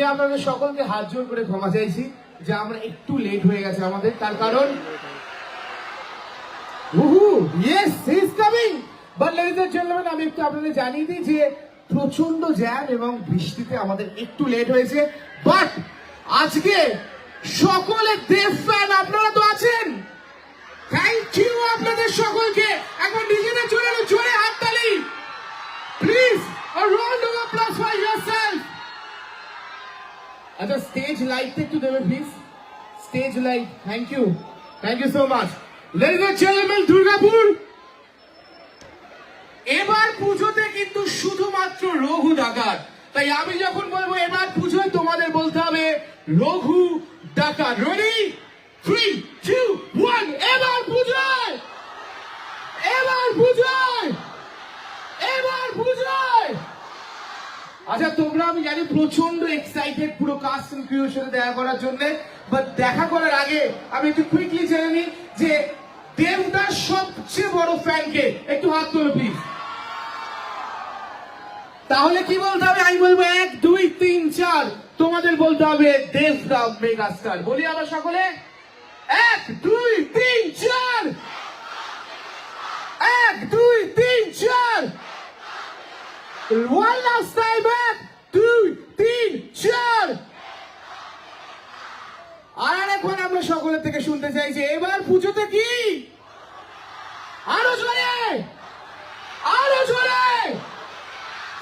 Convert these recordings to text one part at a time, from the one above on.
আমি আপনাদের সকলকে হাত জোর করে ক্ষমা চাইছি যে আমরা একটু লেট হয়ে গেছে আমাদের। তার কারণ বাট আমি একটু আপনাদের জানিয়ে দিই যে প্রচণ্ড জ্যাম এবং বৃষ্টিতে আমাদের একটু লেট হয়েছে। বাট আজকে সকলে দেব ফ্যান আপনারা তো আছেন। থ্যাংক ইউ আপনাদের সকলকে। এখন নিজেদের জন্য জোরে হাততালি। প্লিজ applause for yourself আচ্ছা স্টেজ লাইটটা একটু দেবে please stage light thank you thank you so much ladies Durgapur! এবার পুজোতে কিন্তু শুধুমাত্র রঘু ডাকাত। তাই আমি যখন বলব, এবার পুজোয় তোমাদের বলতে হবে, রঘু ডাকাত। রেডি থ্রি টু ওয়ান এবার পুজোয়! এবার পুজোয় এবার পুজোয় আচ্ছা তোমরা, আমি জানি প্রচণ্ড এক্সাইটেড পুরো কাস্ট এন্ড সাথে দেখা করার জন্য বাট দেখা করার আগে আমি একটু কুইকলি জেনে নিই যে দেবদার সবচেয়ে বড় ফ্যানকে একটু হাত তোলো প্লিজ তাহলে কি বলতে হবে? আমি বলব এক, দুই, তিন, চার। তোমাদের বলতে হবে দেবদা মেগা স্টার বলি আমরা সকলে? এক, দুই, তিন, চার! এক, দুই, তিন, চার! One last time back. দুই, তিন, চার। আর এখন আমরা সকলের থেকে শুনতে চাই যে এবার পুজোতে কি? আরও জোরে! আরও জোরে!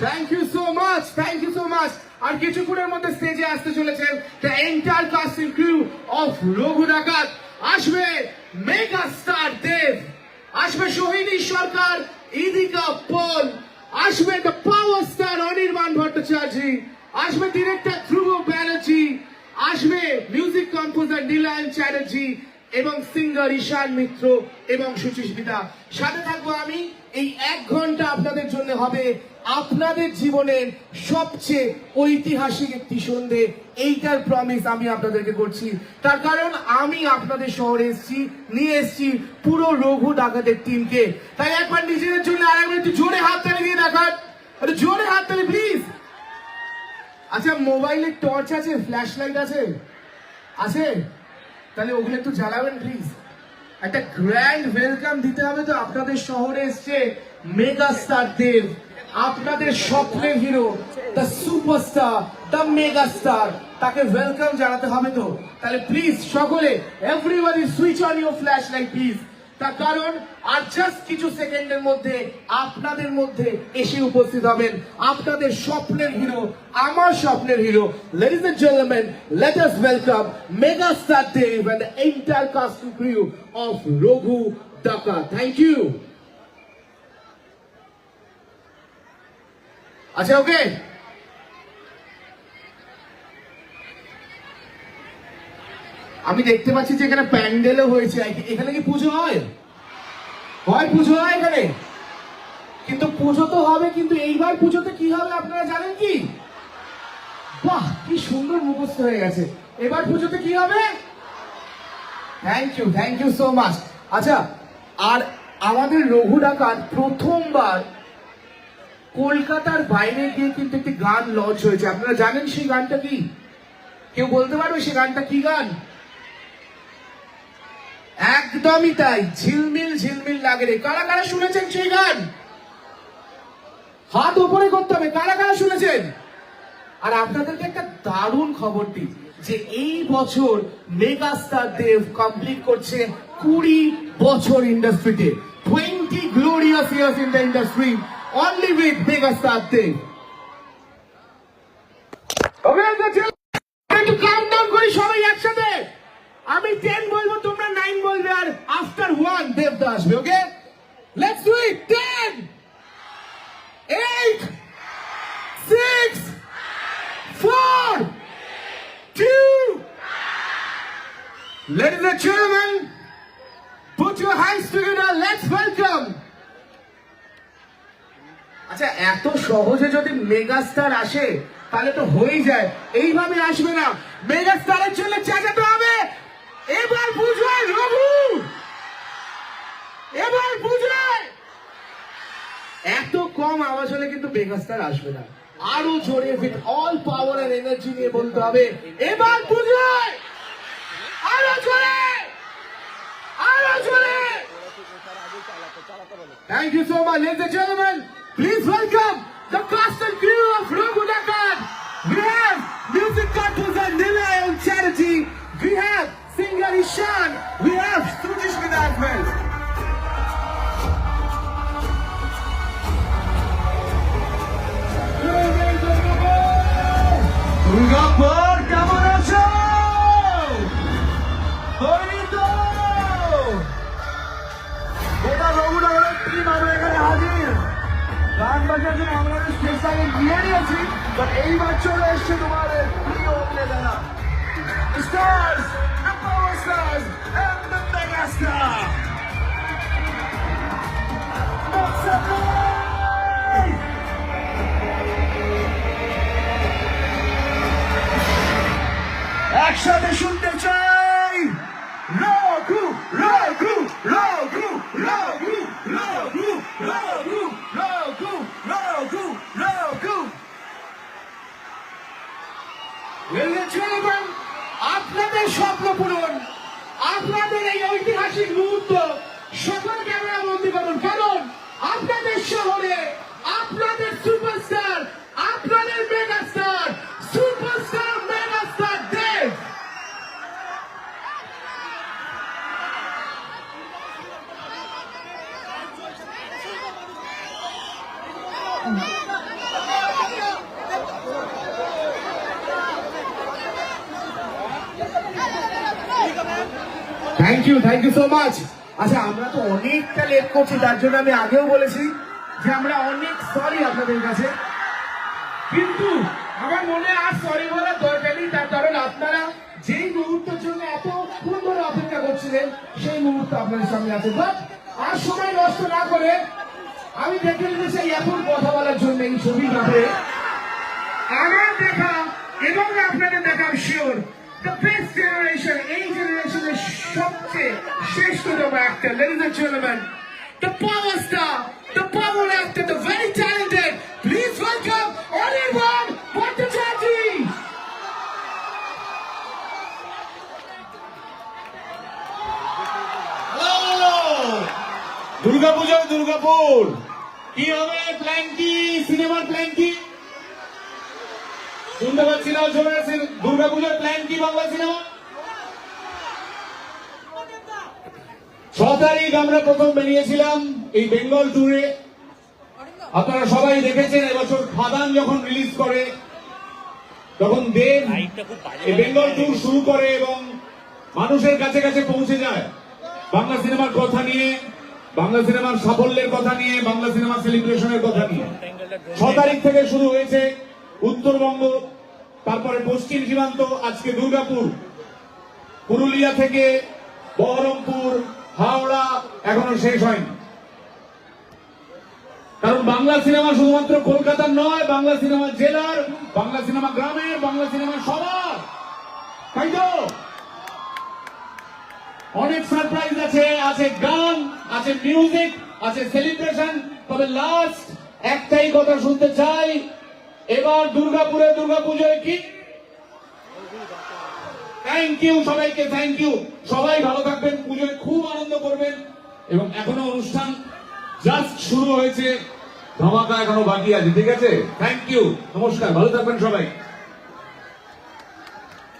Thank you so much thank you so much আর কিছুক্ষণের মধ্যে স্টেজে আসতে চলেছেন the entire casting crew of Raghu Dakat. আসবে মেগা স্টার দেব। আসবে সোহিনী সরকার ইদিকা পল। আসবে the power star Anirban Bhattacharya, আসবে ডিরেক্টর ধ্রুব ব্যানার্জি, আসবে মিউজিক কম্পোজার নীলায়ন চ্যাটার্জি এবং সিঙ্গার ঈশান মিত্র এবং সুচিস্মিতা। সাথে থাকব আমি। এই এক ঘণ্টা আপনাদের জন্য হবে আপনাদের জীবনের সবচেয়ে ঐতিহাসিক একটি সন্ধে। এইটার প্রমিস আমি আপনাদেরকে করছি। তার কারণ আমি আপনাদের শহরে এসেছি, নিয়ে এসেছি পুরো রঘু ডাকাতের টিমকে তাই একবার নিজেদের জন্য আর একবার একটু জোরে হাত তালি দিয়ে দেখান। জোরে হাত তালি প্লিজ আচ্ছা মোবাইলের টর্চ আছে? ফ্ল্যাশ লাইট আছে? আছে? তাহলে ওগুলো একটু জ্বালাবেন প্লিজ একটা গ্র্যান্ড ওয়েলকাম দিতে হবে তো আপনাদের শহরে এসছে মেগা স্টার দেব, আপনাদের স্বপ্নের hero the superstar the mega star তাকে ওয়েলকাম জানাতে হবে তো। তাহলে প্লিজ সকলে everybody switch on your flash light please তার কারণ আর জাস্ট কিছু সেকেন্ডের মধ্যে আপনাদের মধ্যে এসে উপস্থিত হবেন। আপনাদের স্বপ্নের হিরো আমার স্বপ্নের hero ladies and gentleman let us welcome mega star Dev and the cast crew of Raghu Dakat thank you আচ্ছা ওকে আমি দেখতে পাচ্ছি যে এখানে প্যান্ডেলও হয়েছে। এখানে কি পুজো হয়? হয় পুজো হয় এখানে? কিন্তু পুজো তো হবে, কিন্তু এইবার পুজোতে কি হবে আপনারা জানেন কি? বাহ, কি সুন্দর মুখস্থ হয়ে গেছে। এবার পুজোতে কি হবে? Thank you thank you so much আচ্ছা আর আমাদের রঘু ডাকাত প্রথমবার কলকাতার বাইরে গিয়ে কিন্তু একটি গান লঞ্চ হয়েছে। আপনারা জানেন সেই গানটা কি? কেউ বলতে পারবে সেই গানটা কি গান? একদমই তাই। ঝিলমিল ঝিলমিল লাগে রে। কারা কারা শুনেছেন সেই গান? হাত উপরে করতে হবে। কারা কারা শুনেছেন? আর আপনাদেরকে একটা দারুণ খবর দিই যে এই বছর মেগা স্টার দেব কমপ্লিট করছে কুড়ি বছর ইন্ডাস্ট্রিতে twenty glorious years in the industry only with mega star Dev আমি টেন বলব তোমরা নাইন বলবে আর আফটার ওয়ান আসবে okay let's do it ten eight six four, two. Ladies and gentlemen, put your hands together. Let's welcome. আচ্ছা এত সহজে যদি mega star আসে তাহলে তো হয়েই যায় এইভাবে আসবে না মেগাস্টারের জন্য চেঁচাতে হবে এবার বুঝবে রঘু এবার বুঝবে এত কম আওয়াজ হলে কিন্তু মেগা আসবে না আরও জোরে with all power and energy নিয়ে বলতে হবে এবার পুজোয় আরও জোরে আরও জোরে you so much, ladies and gentlemen. Please welcome the cast and crew of Raghu Nakan. We have music composer Nilay on charity. We have singer Ishan. We have Sujish with as well. But এইবার চলে এসছে তোমাদের প্রিয় অভিনেতারা stars stars megastar একসাথে শুনতে চাই। স্বপ্ন পূরণ আপনাদের এই ঐতিহাসিক মুহূর্ত সকল ক্যামেরা বন্দি করুন কারণ আপনাদের শহরে আপনাদের সুপারস্টার আপনাদের megastar superstar megastar Dev thank you thank you so much আচ্ছা আমরা তো অনেকটা লেট করছি, তার জন্য আমি আগেও বলেছি যে আমরা অনেক সরি আপনাদের কাছে। কিন্তু আমার মনে আর সরি বলার দরকার নেই, তার কারণ আপনারা যেই মুহূর্তের জন্য এতক্ষণ ধরে অপেক্ষা করছিলেন, সেই মুহূর্ত আপনাদের সামনে আছে। বাট আর সময় নষ্ট না করে আমি দেখে নিতে এখন কথা বলার জন্য এই ব্যাপারে আমার দেখা এবং আপনাদের দেখা শিওর the best generation, এই জেনারেশনের সবচেয়ে শ্রেষ্ঠতম একটা ladies and gentlemen, the power star, the power actor, the very talented, please welcome Oliver Bhattacharjee. দুর্গাপুজোয় Durgapur কি হবে প্ল্যান কি সিনেমার প্ল্যান কি শুনতে পাচ্ছি না জোরে দুর্গাপূজার প্ল্যান কি বাংলা সিনেমা? ছ তারিখ আমরা প্রথম বেরিয়েছিলাম এই বেঙ্গল ট্যুরে আপনারা সবাই দেখেছেন এবছর খাদান যখন রিলিজ করে তখন দেব এই বেঙ্গল ট্যুর শুরু করে এবং মানুষের কাছে কাছে পৌঁছে যায়। বাংলা সিনেমার কথা নিয়ে বাংলা সিনেমার সাফল্যের কথা নিয়ে বাংলা সিনেমা সেলিব্রেশনের কথা নিয়ে। ছ তারিখ থেকে শুরু হয়েছে। উত্তরবঙ্গ, তারপরে পশ্চিম সীমান্ত, আজকে দুর্গাপুর, পুরুলিয়া থেকে বহরমপুর, হাওড়া এখনও শেষ হয়নি। কারণ বাংলা সিনেমা শুধুমাত্র কলকাতার নয়, বাংলা সিনেমা জেলার, বাংলা সিনেমা গ্রামের, বাংলা সিনেমা সবার। তাই তো? অনেক সারপ্রাইজ আছে আছে গান, আছে মিউজিক আছে সেলিব্রেশন তবে লাস্ট একটাই কথা শুনতে চাই এবার দুর্গাপুরে দুর্গাপুজোয় কি? থ্যাংক ইউ সবাইকে থ্যাংক ইউ সবাই ভালো থাকবেন, পুজোয় খুব আনন্দ করবেন। এবং এখনও অনুষ্ঠান জাস্ট শুরু হয়েছে। ধামাকা এখনও বাকি আছে, ঠিক আছে? থ্যাংক ইউ নমস্কার, ভালো থাকবেন সবাই।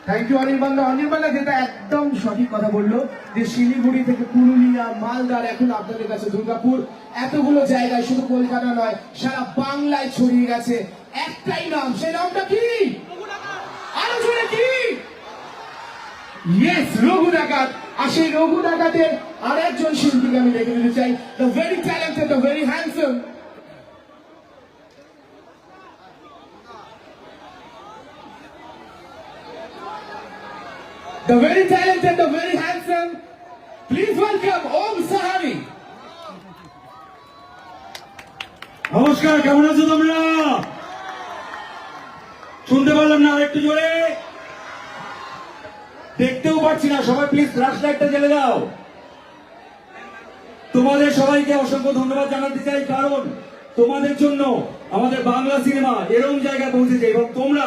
থ্যাংক ইউ অনির্বাণ অনির্বাণ যেটা একদম সঠিক কথা বলল, যে শিলিগুড়ি থেকে পুরুলিয়া মালদার এখন আপনাদের কাছে দুর্গাপুর। এতগুলো জায়গায় শুধু কলকাতা নয়, সারা বাংলায় ছড়িয়ে গেছে। একটাই নাম সেই নামটা কি? আরও জোরে কি? সেই রঘু ডাকাতের আর একজন শিল্পীকে আমি দেখে নিতে চাই। The very talented the very very talented, the very handsome. Please welcome Om Sahani. নমস্কার কেমন আছো তোমরা? শুনতে পারলাম না আরেকটু জোরে। দেখতেও পাচ্ছি না, সবাই প্লিজ ফ্ল্যাশ লাইটটা জেলে দাও। তোমাদের সবাইকে অসংখ্য ধন্যবাদ জানাতে চাই, কারণ তোমাদের জন্য আমাদের বাংলা সিনেমা এরকম জায়গায় পৌঁছেছে এবং তোমরা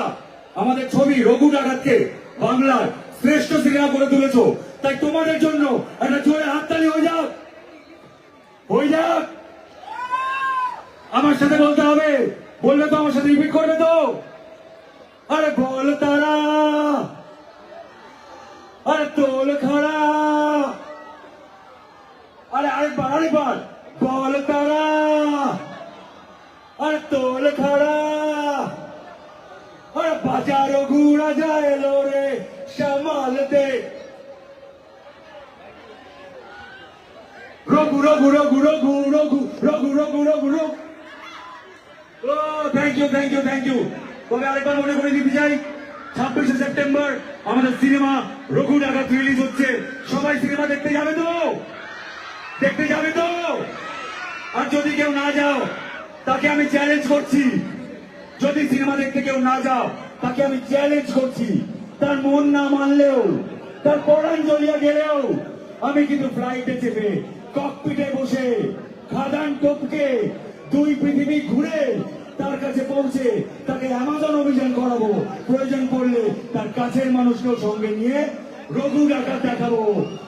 আমাদের ছবি রঘু ডাকাতকে বাংলার শ্রেষ্ঠ সিনেমা করে তুলেছ। তাই তোমাদের জন্য একটা জোরে হাততালি হয়ে যাক। হয়ে যাক। আমার সাথে বলতে হবে। বললে তো আমার সাথে রিপিট করবে তো। আরে বল তারা। আরে তোল খাড়া। আরে আরেকবার আরেকবার। বল তারা। আরে তোল খাড়া। আরে বাজারও ঘুরা যায় এলো রে সামাল দে রঘু রঘু রঘু রঘু রঘু রঘু রঘু রঘু রঘু। ও thank you thank you thank you তবে আরেকবার মনে করে দিতে চাই, ছাব্বিশে সেপ্টেম্বর আমাদের সিনেমা রঘু ডাকাত রিলিজ হচ্ছে। সবাই সিনেমা দেখতে যাবে তো? দেখতে যাবে তো? আর যদি কেউ না যাও, তাকে আমি চ্যালেঞ্জ করছি। যদি সিনেমা দেখতে কেউ না যাও, তাকে আমি চ্যালেঞ্জ করছি। তার মন না মানলেও, তার পরাণ জ্বলিয়া গেলেও, আমি কিন্তু ফ্লাইটে চেপে ককপিটে বসে, খাদান টপকে, দুই পৃথিবী ঘুরে তার কাছে পৌঁছে তাকে অ্যামাজন অভিযান করাবো। প্রয়োজন পড়লে তার কাছের মানুষকেও সঙ্গে নিয়ে রঘু ডাকাত দেখাবো।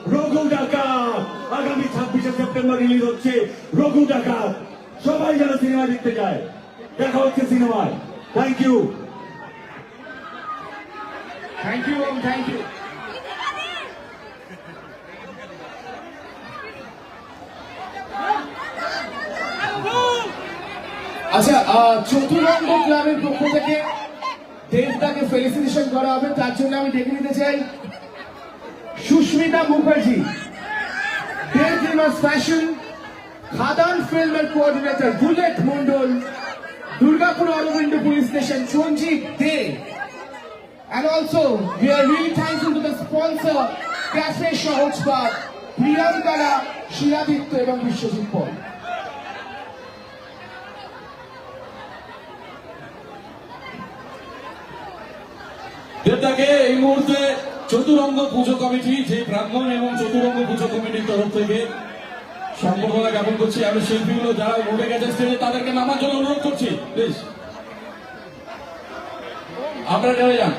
রঘু ডাকাত! আগামী ছাব্বিশে সেপ্টেম্বর রিলিজ হচ্ছে রঘু ডাকাত। সবাই যেন সিনেমা দেখতে যায়। দেখা হচ্ছে সিনেমায়। Thank you thank you thank you আচ্ছা চতুরঙ্গ ক্লাবের পক্ষ থেকে দেবদাকে ফেলিসিটেশন করা হবে। তার জন্য আমি ডেকে নিতে চাই সুস্মিতা মুখার্জি ফ্যাশন খাদান ফিল্মের coordinator Bullet Mondal Durgapur Aurobindo police station Sanjib De. And also, we are really thankful to the sponsor, Cafe প্রিয়াঙ্কারা শিলাদিত্য এবং বিশ্বজিৎ যেটাকে এই মুহূর্তে চতুরঙ্গ পুজো কমিটি, যে ব্রাহ্মণ এবং চতুরঙ্গ পুজো কমিটির তরফ থেকে সম্বর্ধনা জ্ঞাপন করছি। আমি শিল্পীগুলো যারা উঠে গেছে স্টেজে তাদেরকে নামার জন্য অনুরোধ করছি। প্লিজ আপনারা নেমে যান।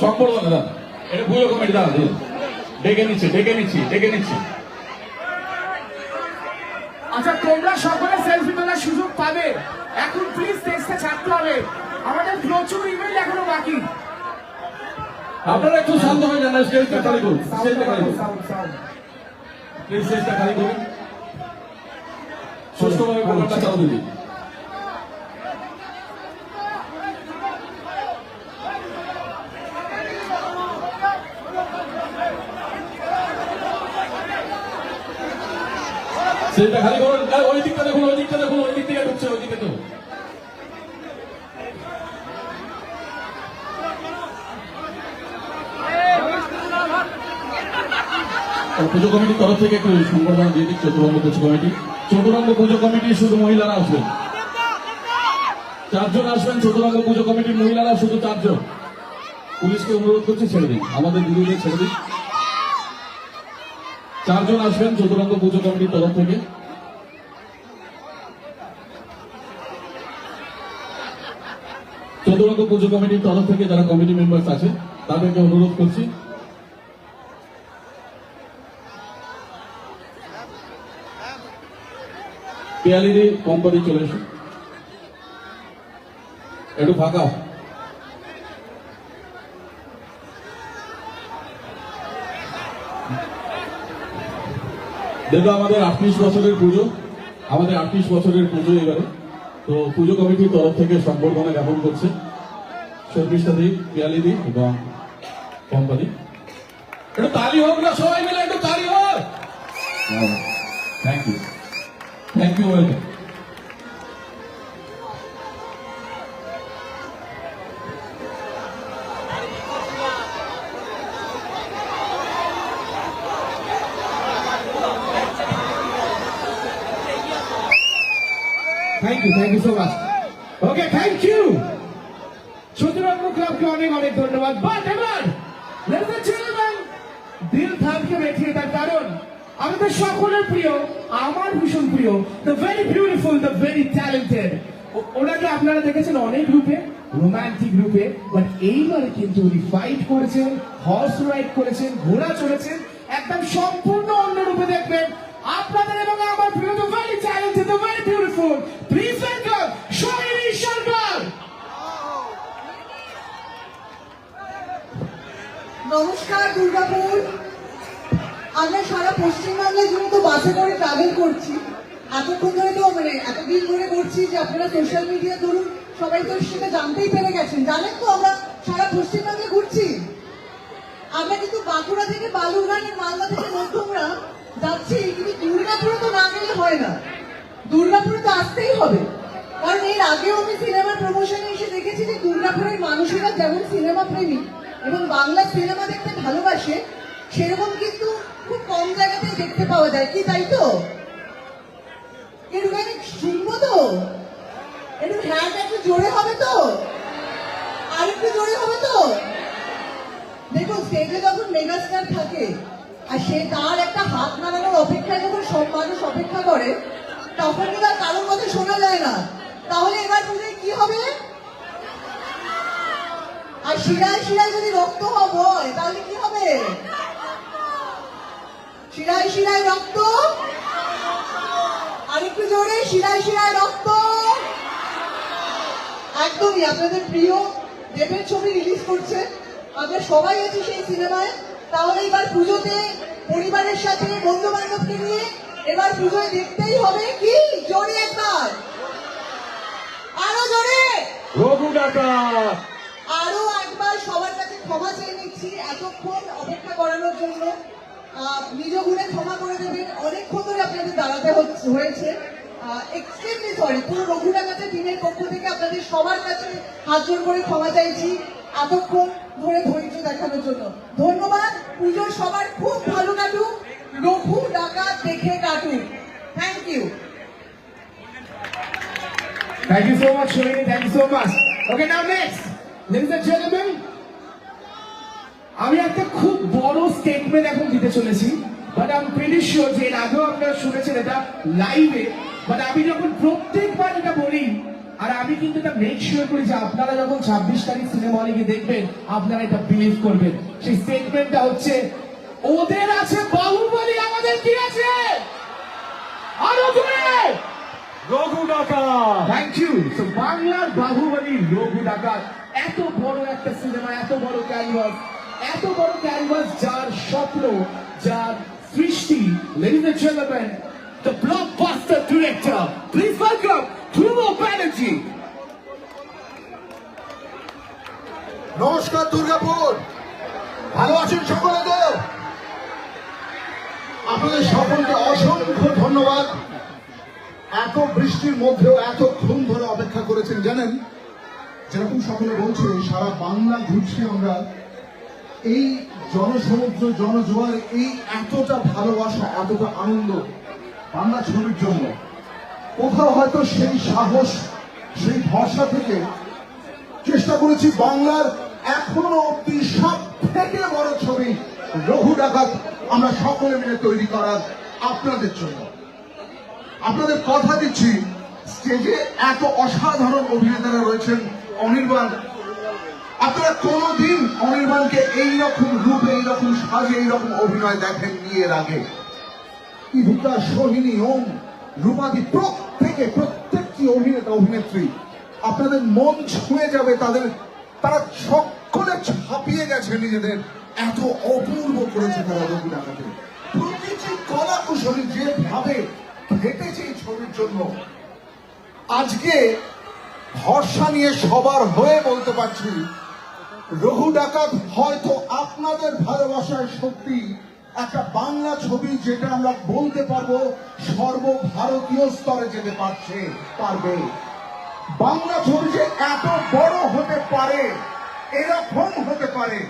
সম্বর্ধনা দান এটা পুজো কমিটি দাঁড়া ডেকে নিচ্ছি ডেকে নিচ্ছি ডেকে নিচ্ছি। আচ্ছা তোমরা সকলে সেলফি তোলার সুযোগ পাবে। এখন প্লিজ স্টেজটা ছাড়তে হবে। আমাদের প্রচুর ইভেন্ট এখনও বাকি। আপনারা একটু শান্ত হয়ে যান স্টেজটা খালি করুন স্টেজটা খালি করুন প্লিজ স্টেজটা খালি করুন সুষ্ঠুভাবে প্রোগ্রামটা চালু দিন সেটা খালি করুন ওই দিকটা দেখুন ওই দিকটা দেখুন ওই দিক থেকে ঢুকছে ওই দিকে তো। পুজো কমিটির তরফ থেকে একটু সংবর্ধনা দিয়ে দিক চতুরঙ্গ পুজো কমিটি। চতুরঙ্গ পুজো কমিটি শুধু মহিলারা আসবেন। চারজন আসবেন, চতুরঙ্গ পুজো কমিটির মহিলারা শুধু চারজন। পুলিশকে অনুরোধ করছি, ছেড়ে দিন। আমাদের দিদিদের ছেড়ে দিন। চারজন আসবেন চতুরঙ্গ পুজো কমিটির তরফ থেকে। চতুরঙ্গ পুজো কমিটির তরফ থেকে যারা কমিটি মেম্বার্স আছে, তাদেরকে অনুরোধ করছি পেয়ালিদি কোম্পানি চলে এসো। একটু ফাঁকা দেখো, আমাদের আটত্রিশ বছরের পুজো। আমাদের আটত্রিশ বছরের পুজো এবারে। তো পুজো কমিটির তরফ থেকে সম্বর্ধনা জ্ঞাপন করছে শর্মিষ্ঠা দি পিয়ালিদি এবং কোম্পানি। একটু তালি হোক না, সবাই মিলে একটু তালি হোক। Thank you thank you welcome thank you thank you so much okay thank you Chaturanga ক্লাবকে অনেক অনেক ধন্যবাদ। বাট এবার দিল থামকে বেঠিয়ে তার কারণ আমাদের সকলের প্রিয়, আমার ভীষণ প্রিয় the very beautiful the very talented ওনাকে আপনারা দেখেছেন অনেক রূপে রোমান্টিক রূপে বাট এইবারে কিন্তু উনি ফাইট করেছেন হর্স রাইড করেছেন, ঘোড়া চড়েছেন, একদম সম্পূর্ণ অন্য রূপে দেখবেন। আপনাদের এবং আমার প্রিয় তো ভেরি ট্যালেন্টেড তো ভেরি বিউটিফুল নমস্কার, দুর্গাপুর। আমরা সারা পশ্চিমবাংলা জুড়ে তো বাসে করে ট্রাভেল করছি, এতক্ষণ ধরে তো মানে এতদিন ধরে করছি যে আপনারা সোশ্যাল মিডিয়া ধরুন, সবাই তো সেটা জানতেই পেরে গেছেন। জানেন তো আমরা সারা পশ্চিমবঙ্গে ঘুরছি? আমরা কিন্তু বাঁকুড়া থেকে বালুরঘাটের মালদা থেকে মধ্যমরা যাচ্ছি, কিন্তু দুর্গাপুরে তো না গেলে হয় না। দুর্গাপুরে তো আসতেই হবে। কারণ এর আগেও আমি সিনেমার প্রমোশনে এসে দেখেছি যে দুর্গাপুরের মানুষেরা যেমন সিনেমা প্রেমী এবং বাংলা সিনেমা দেখতে ভালোবাসে সেরকম কিন্তু খুব কম জায়গাতেই দেখতে পাওয়া যায়। কি তাই তো? একটুখানি শুনব তো? একটু হ্যাট একটু জোরে হবে তো? আর একটু জোরে হবে তো? দেখুন স্টেজে যখন মেগাস্টার থাকে, আর সে তার একটা হাত নাড়ানোর অপেক্ষায় যখন সব মানুষ অপেক্ষা করে, তখন কিন্তু আর কারোর কথা শোনা যায় না। তাহলে এবার পুজোয় কি হবে? আর শিরায় শিরায় যদি রক্ত হব তাহলে কি হবে? শিরায় শিরায় রক্ত। আর একটু জোরে শিরায় শিরায় রক্ত। একদমই আপনাদের প্রিয় দেবের ছবি রিলিজ করছে। আমরা সবাই আছি সেই সিনেমায়। তাহলে এবার পুজোতে পরিবারের সাথে বন্ধু বান্ধবকে নিয়ে এবার পুজোয় দেখতেই হবে কি? জোরে একবার। আরও জোরে। রঘু ডাকাত আরও একবার সবার কাছে ক্ষমা চেয়ে নিচ্ছি এতক্ষণ অপেক্ষা করানোর জন্য। নিজ গুণে ক্ষমা করে দেবেন। অনেকক্ষণ ধরে আপনাদের দাঁড়াতে হয়েছে। এক্সট্রিমলি সরি পুরো রঘুনাগাতে টিমের পক্ষ থেকে আপনাদের সবার কাছে হাত করে ক্ষমা চাইছি। এতক্ষণ ধরে ধৈর্য দেখানোর জন্য। ধন্যবাদ। পুজোর সবার খুব ভালো কাটুক। রঘু ডাকাত দেখে কাটুক। Thank you Thank you so much, Shohini. Thank you so much. Okay, now next, ladies and gentlemen, আমি একটা খুব বড় স্টেটমেন্ট এখন দিতে চলেছি বাট আমি প্রিটি শিওর যে এর আগেও আপনারা শুনেছেন এটা লাইভে বাট আমি যখন প্রত্যেকবার এটা বলি আর আমি কিন্তু এটা মেক শিওর করি যে আপনারা যখন ছাব্বিশ তারিখ সিনেমা হলে গিয়ে দেখবেন আপনারা এটা বিলিভ করবেন। সেই স্টেটমেন্টটা হচ্ছে ওদের আছে বাহুবলী আমাদের কি আছে? আরও জোরে! রঘু ডাকাত। থ্যাংক ইউ তো বাংলার বাহুবলী রঘু ডাকাত এত বড় একটা সিনেমা এত বড় ক্যানভাস এত বড় ক্যানভাস যার স্বপ্ন, যার সৃষ্টি ladies and gentleman the blockbuster director please welcome Dhruba Banerjee নমস্কার দুর্গাপুর। ভালো আছেন সকলে তো? আপনাদের সকলকে অসংখ্য ধন্যবাদ। এত বৃষ্টির মধ্যেও এতক্ষণ ধরে অপেক্ষা করেছেন, জানেন? যেরকম সকলে বলছে, সারা বাংলা ঘুরছি আমরা। এই জনসমুদ্র, জনজোয়ার, এই এতটা ভালোবাসা, এতটা আনন্দ বাংলা ছবির জন্য। কোথাও হয়তো সেই সাহস, সেই ভরসা থেকে চেষ্টা করেছি বাংলার এখনও অব্দি সব থেকে বড় ছবি রঘু ডাকাত আমরা সকলে মিলে তৈরি করার আপনাদের জন্য। আপনাদের কথা দিচ্ছি, স্টেজে এত অসাধারণ অভিনেতারা রয়েছেন, অনির্বাণ আপনারা কোনোদিন অনির্বাণকে এইরকম রূপে, এইরকম সাজে, এইরকম অভিনয় দেখেননি এর আগে। ইভিকা সোহিনী ওম, রূপাদি প্রত্যেকে প্রত্যেকটি অভিনেতা, অভিনেত্রী, আপনাদের মন ছুঁয়ে যাবে, তাদের, তারা সকলে ছাপিয়ে গেছে নিজেদের। এত অপূর্ব করেছে তারা রবি ডাকাতে প্রতিটি কলা কুশলী যেভাবে হেঁটেছে এই ছবির জন্য, আজকে ভরসা নিয়ে সবার হয়ে বলতে পারছি রঘু ডাকাত, হয়তো আপনাদের ভালোবাসার সত্যি একটা বাংলা ছবি যেটা আমরা বলতে পারব, সর্বভারতীয় স্তরে যেতে পারছে, পারবে। বাংলা ছবি যে এত বড় হতে পারে, এরকম হতে পারে,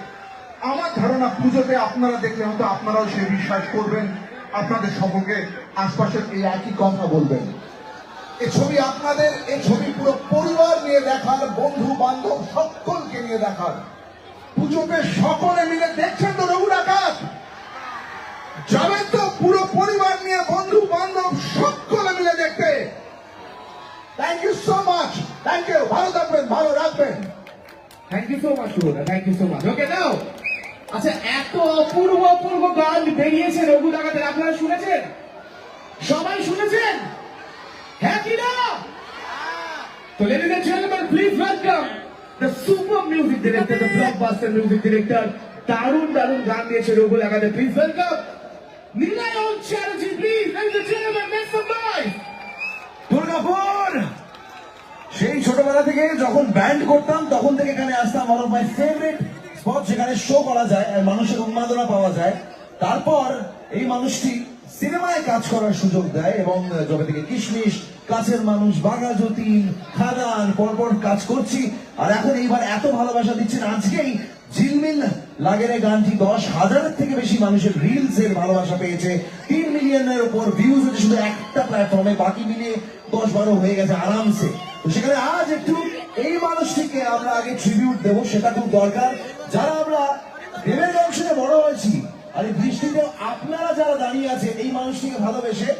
আমার ধারণা পুজোতে আপনারা দেখলে হয়তো আপনারাও সে বিশ্বাস করবেন, আপনাদের সকলকে আশপাশের এই একই কথা বলবেন। এ ছবি আপনাদের এই ছবি পুরো পরিবার নিয়ে দেখার বন্ধু বান্ধব সকলকে নিয়ে দেখার। পুজোকে সকলে মিলে দেখছেন তো রঘুর আকাশ। যাবেন তো পুরো পরিবার নিয়ে, বন্ধু বান্ধব সকলে মিলে দেখতে। Thank you so much thank you ভালো থাকবেন, ভালো রাখবেন। Thank you so much Subodha thank you so much okay দাও আচ্ছা এত অপূর্ব অপূর্ব গান বেরিয়েছে রঘু ডাকাতের। আপনারা শুনেছেন? সবাই শুনেছেন? হ্যাঁ কিনা তো ladies and gentleman please welcome the super music director, the blockbuster music director, দারুণ দারুণ গান দিয়েছে রঘু লাগাতে please welcome Nilayan Chatterjee please ladies and gentlemen, make some noise Durgapur সেই ছোটবেলা থেকে যখন ব্যান্ড করতাম, তখন থেকে এখানে আসতাম অফ মাই ফেভারিট স্পট যেখানে শো করা যায়, আর মানুষের উন্মাদনা পাওয়া যায়। তারপর এই মানুষটি সিনেমায় কাজ করার সুযোগ দেয় এবং যবে থেকে কিশমিশ, কাছের মানুষ, বাঘা যতীন, খাদান, পরপর কাজ করছি। আর এখন এইবার এত ভালোবাসা দিচ্ছেন আজকেই ঝিলমিল লাগের গানটি দশ হাজারের থেকে বেশি মানুষের রিলস এর ভালোবাসা পেয়েছে। তিন মিলিয়নের উপর ভিউজ হচ্ছে শুধু একটা প্ল্যাটফর্মে বাকি মিলিয়ে দশ বারো হয়ে গেছে আরামসে। তো সেখানে আজ একটু এই মানুষটিকে আমরা আগে ট্রিবিউট দেবো, সেটা খুব দরকার। যারা আমরা দেবের জংশনে বড় হয়েছি আর এই বৃষ্টিতে আপনারা যারা দাঁড়িয়ে আছে এই মানুষটিকে ভালোবেসে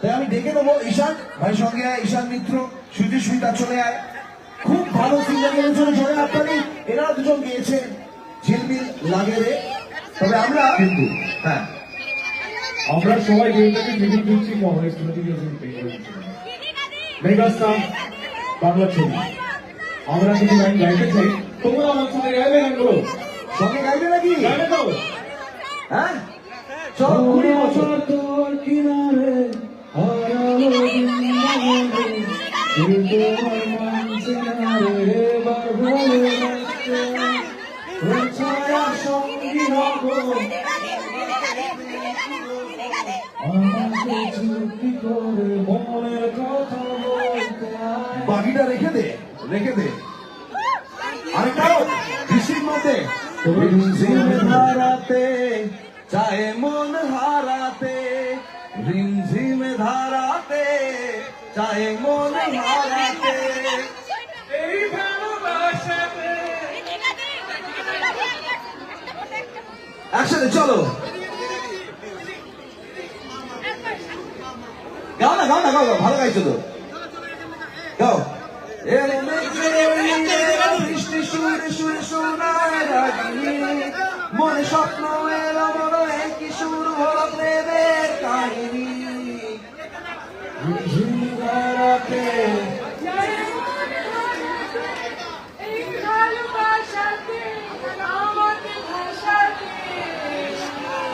তাই আমি ডেকে নেব ঈশান। ভাই সঙ্গে আয় ঈশান মিত্র সুজিত সুমিতা চলে আয়। খুব ভালো সিঙ্গার জয় আপনারই এরা দুজন গিয়েছে ঝিলমিল লাগে রে তবে আমরা কিন্তু হ্যাঁ। আমরা সবাই গেমটাকে মিডিল দিচ্ছি কংগ্রেস মেগাস্টার বাংলা ছবি। আমরা কিছু লাইন গাইতে চাই। তোমরা আমার সাথে গাইবে গানগুলো সঙ্গে গাইবে নাকি? গাইবে তো। হ্যাঁ? চল কুড়ি বছর তোর কিনারে হারালো দিনগুলো, কিন্তু আমার মানছে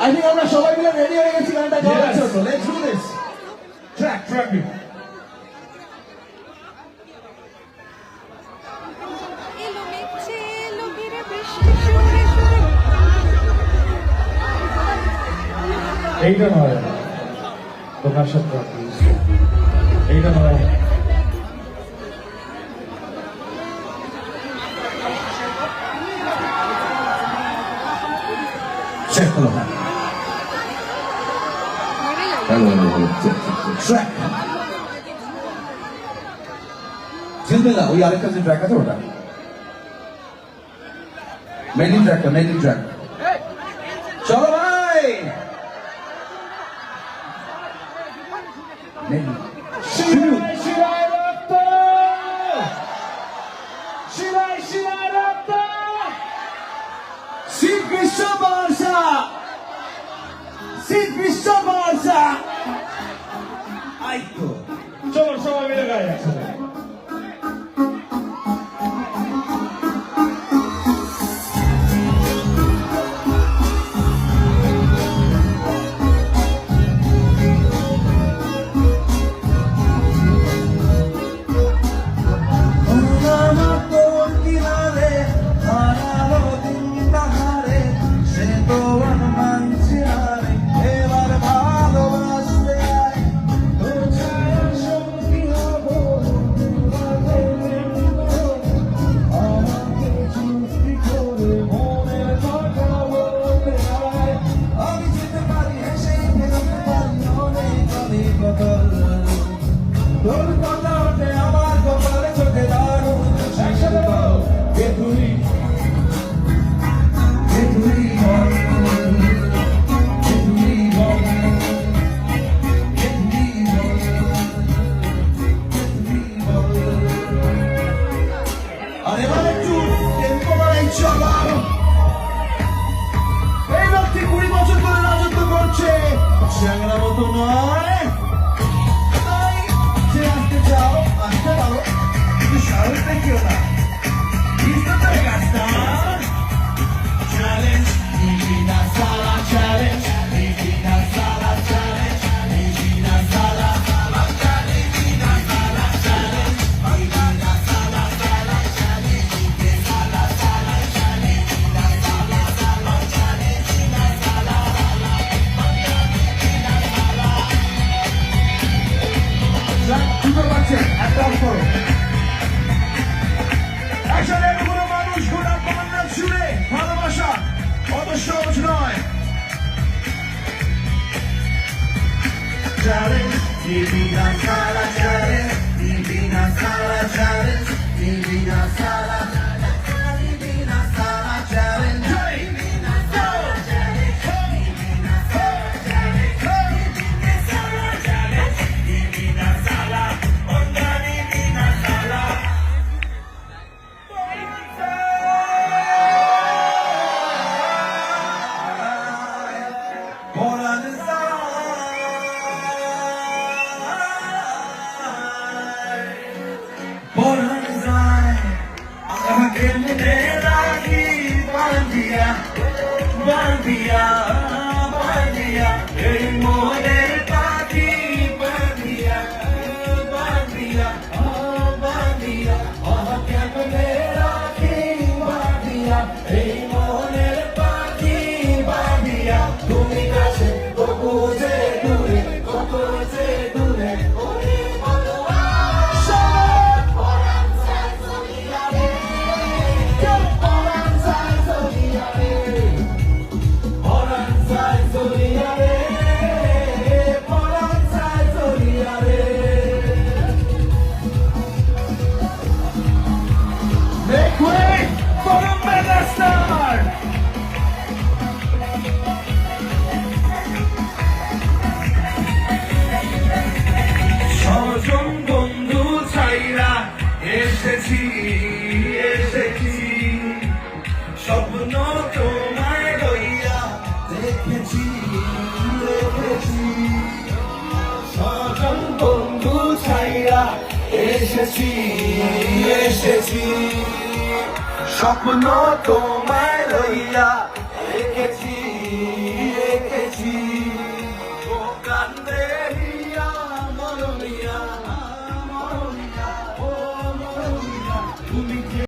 আই থিঙ্ক আমরা সবাই মিলে রেডি হয়ে গেছি গানটা গাওয়ার. জন্য। Let's do this track track এইটা নয় তোমার সাথে ট্র্যাক জিলবেলা ওই আরেকটা যে ট্র্যাক আছে ওটা মেডিন ট্র্যাকটা মেডিন ট্র্যাক চলো ভাই মেডিন শিরায় শিরায় রক্ত শিরায় শিরায় রক্ত শ্রীকৃষ্ণ বর্ষা শ্রীকৃষ্ণ বর্ষা আই তো। চলো সবাই মিলে গায়ে